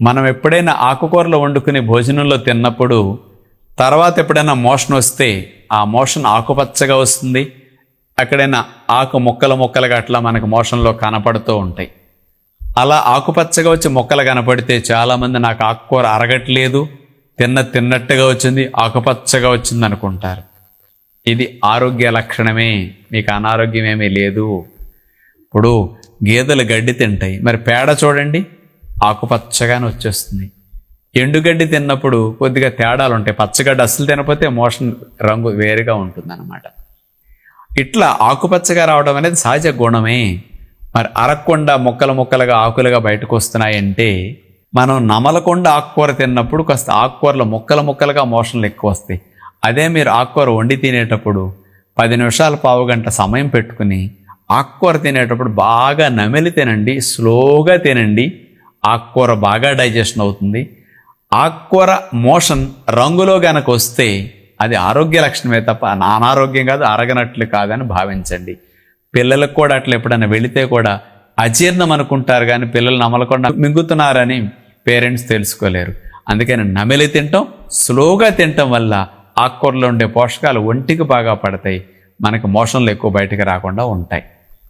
మనం ఎప్పుడైనా ఆకుకూరలు వండుకుని భోజనంలో తిన్నప్పుడు తర్వాత ఎప్పుడైనా మోషన్ వస్తే ఆ మోషన్ ఆకుపచ్చగా వస్తుంది. ఎక్కడైనా ఆకు ముక్కలు ముక్కలుగా అట్లా మనకు మోషన్లో కనపడుతూ ఉంటాయి. అలా ఆకుపచ్చగా వచ్చి మొక్కలు కనపడితే చాలామంది నాకు ఆకుకూర అరగట్లేదు తిన్న తిన్నట్టుగా వచ్చింది ఆకుపచ్చగా వచ్చింది అనుకుంటారు. ఇది ఆరోగ్య లక్షణమే మీకు అనారోగ్యం ఏమీ లేదు. ఇప్పుడు గేదెలు గడ్డి తింటాయి. మరి పేడ చూడండి. ఆకుపచ్చగానే వచ్చేస్తుంది. ఎండుగడ్డి తిన్నప్పుడు కొద్దిగా తేడాలు ఉంటాయి పచ్చగడ్డి అస్సలు తినకపోతే మోషన్ రంగు వేరుగా ఉంటుంది అనమాట ఇట్లా ఆకుపచ్చగా రావడం అనేది సహజ గుణమే. మరి అరక్కుండా ముక్కలు ముక్కలుగా ఆకులుగా బయటకు వస్తున్నాయంటే మనం నమలకుండా ఆకుకూర తిన్నప్పుడు కాస్త ఆకుకూరలు ముక్కలు ముక్కలుగా మోషన్లు ఎక్కువ వస్తాయి అదే మీరు ఆకుకూర వండి తినేటప్పుడు పది నిమిషాలు పావు గంట సమయం పెట్టుకుని ఆకుకూర తినేటప్పుడు బాగా నమిలి తినండి స్లోగా తినండి ఆకుకూర బాగా డైజెషన్ అవుతుంది. ఆకుకూర మోషన్ రంగులో గనక వస్తే అది ఆరోగ్య లక్షణమే తప్ప అనారోగ్యం కాదు అరగనట్లు కాదని భావించండి. పిల్లలకు కూడా అట్లా ఎప్పుడైనా వెళితే కూడా అజీర్ణం అనుకుంటారు కానీ పిల్లలు నమలకుండా మింగుతున్నారని పేరెంట్స్ తెలుసుకోలేరు. అందుకని నమిలి తింటాం స్లోగా తినటం వల్ల ఆకుకూరలో ఉండే పోషకాలు ఒంటికి బాగా పడతాయి. మనకు మోషన్లు ఎక్కువ బయటకు రాకుండా ఉంటాయి.